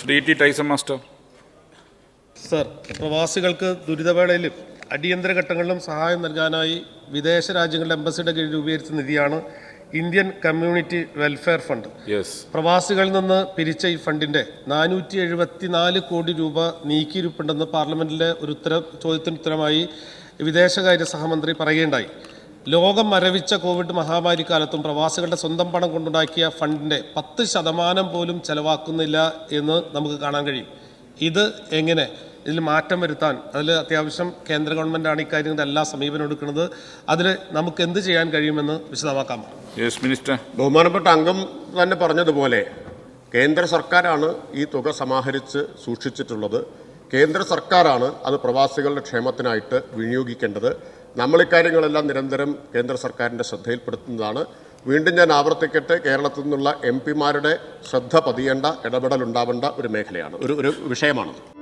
Shri T Tyson master. Sir പ്രവാസികൾക്ക് ദുരിതവേളയിലും അടിയന്തര ഘട്ടങ്ങളിലും സഹായം നൽകാനായി വിദേശ രാജ്യങ്ങളുടെ എംബസിയുടെ കീഴിൽ രൂപീകരിച്ച നിധിയാണ് ഇന്ത്യൻ കമ്മ്യൂണിറ്റി വെൽഫെയർ ഫണ്ട്. പ്രവാസികളിൽ നിന്ന് പിരിച്ച ഈ ഫണ്ടിന്റെ നാനൂറ്റി എഴുപത്തിനാല് കോടി രൂപ നീക്കിയിരിപ്പുണ്ടെന്ന് പാർലമെന്റിലെ ഒരു ഉത്തര ചോദ്യത്തിന് ഉത്തരമായി വിദേശകാര്യ സഹമന്ത്രി പറയുകയുണ്ടായി. ലോകം മരവിച്ച കോവിഡ് മഹാമാരി കാലത്തും പ്രവാസികളുടെ സ്വന്തം പണം കൊണ്ടുണ്ടാക്കിയ ഫണ്ടിന്റെ പത്ത് ശതമാനം പോലും ചെലവാക്കുന്നില്ല എന്ന് നമുക്ക് കാണാൻ കഴിയും. ഇത് എങ്ങനെ? ഇതിൽ മാറ്റം വരുത്താൻ. അതിൽ അത്യാവശ്യം കേന്ദ്ര ഗവൺമെന്റാണ് ഇക്കാര്യങ്ങളുടെ എല്ലാ സമീപനം എടുക്കുന്നത്. അതിൽ നമുക്ക് എന്ത് ചെയ്യാൻ കഴിയുമെന്ന് വിശദമാക്കാം. യെസ് മിനിസ്റ്റർ ബഹുമാനപ്പെട്ട അംഗം തന്നെ പറഞ്ഞതുപോലെ കേന്ദ്ര സർക്കാരാണ് ഈ തുക സമാഹരിച്ച് സൂക്ഷിച്ചിട്ടുള്ളത്. കേന്ദ്ര സർക്കാരാണ് അത് പ്രവാസികളുടെ ക്ഷേമത്തിനായിട്ട് വിനിയോഗിക്കേണ്ടത്. നമ്മൾ ഇക്കാര്യങ്ങളെല്ലാം നിരന്തരം കേന്ദ്ര സർക്കാരിന്റെ ശ്രദ്ധയിൽപ്പെടുത്തുന്നതാണ്. വീണ്ടും ഞാൻ ആവർത്തിക്കട്ടെ കേരളത്തിൽ നിന്നുള്ള എം പിമാരുടെ ശ്രദ്ധ പതിയേണ്ട ഇടപെടൽ ഉണ്ടാവേണ്ട ഒരു മേഖലയാണ്. ഒരു ഒരു വിഷയമാണ്